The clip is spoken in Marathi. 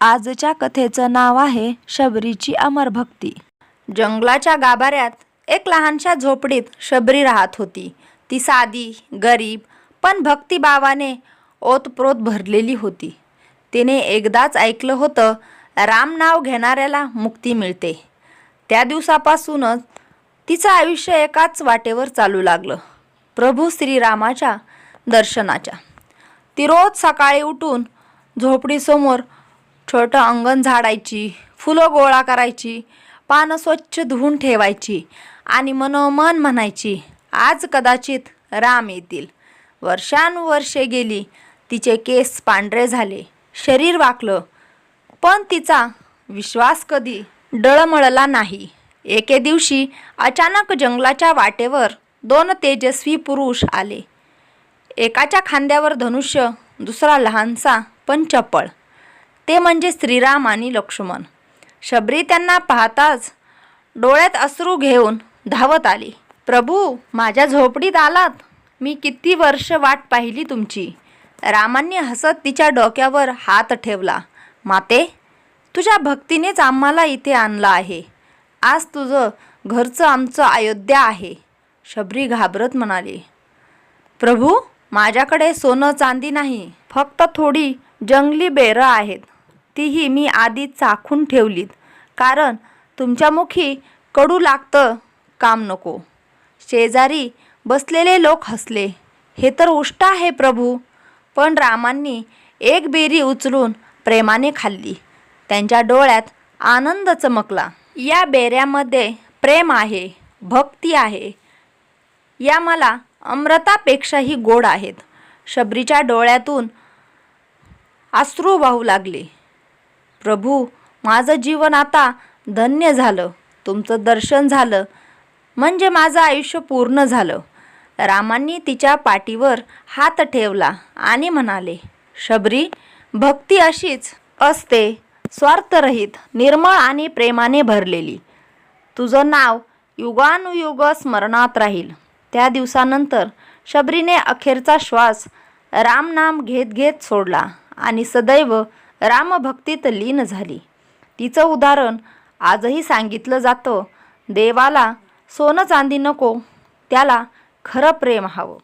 आजच्या कथेचं नाव आहे शबरीची अमर भक्ती. जंगलाच्या गाभाऱ्यात एक लहानशा झोपडीत शबरी राहत होती. ती साधी गरीब पण भक्तिभावाने ओतप्रोत भरलेली होती. तिने एकदाच ऐकलं होतं राम नाव घेणाऱ्याला मुक्ती मिळते. त्या दिवसापासूनच तिचं आयुष्य एकाच वाटेवर चालू लागलं. प्रभू श्रीरामाच्या दर्शनाच्या. ती रोज सकाळी उठून झोपडीसमोर छोटं अंगण झाडायची फुलं गोळा करायची पानं स्वच्छ धुवून ठेवायची आणि मनोमन म्हणायची आज कदाचित राम येतील. वर्षानुवर्षे गेली तिचे केस पांढरे झाले शरीर वाकलं पण तिचा विश्वास कधी डळमळला नाही. एके दिवशी अचानक जंगलाच्या वाटेवर दोन तेजस्वी पुरुष आले. एकाच्या खांद्यावर धनुष्य दुसरा लहानसा पण चपळ. ते म्हणजे श्रीराम आणि लक्ष्मण. शबरी त्यांना पाहताच डोळ्यात अश्रू घेऊन धावत आली. प्रभू माझ्या झोपडीत आलात. मी किती वर्ष वाट पाहिली तुमची. रामांनी हसत तिच्या डोक्यावर हात ठेवला. माते तुझ्या भक्तीनेच आम्हाला इथे आणलं आहे. आज तुझं घरचं आमचं अयोध्या आहे. शबरी घाबरत म्हणाली. प्रभू माझ्याकडे सोनं चांदी नाही. फक्त थोडी जंगली बेरं आहेत. तीही मी आधी चाखून ठेवलीत. कारण तुमच्या मुखी कडू लागतं काम नको. शेजारी बसलेले लोक हसले. हे तर उष्ट आहे प्रभू. पण रामांनी एक बेरी उचलून प्रेमाने खाल्ली. त्यांच्या डोळ्यात आनंद चमकला. या बेऱ्यामध्ये प्रेम आहे भक्ती आहे. या मला अमृतापेक्षाही गोड आहेत. शबरीच्या डोळ्यातून अश्रू वाहू लागले. प्रभू माझं जीवन आता धन्य झालं. तुमचं दर्शन झालं. म्हणजे माझं आयुष्य पूर्ण झालं. रामांनी तिच्या पाठीवर हात ठेवला आणि म्हणाले शबरी भक्ती अशीच असते स्वार्थरहित निर्मळ आणि प्रेमाने भरलेली. तुझं नाव युगानुयुग स्मरणात राहील. त्या दिवसानंतर शबरीने अखेरचा श्वास रामनाम घेत घेत सोडला आणि सदैव रामभक्तीत लीन झाली. तिचं उदाहरण आजही सांगितलं जातं. देवाला सोनं चांदी नको त्याला खरं प्रेम हवं.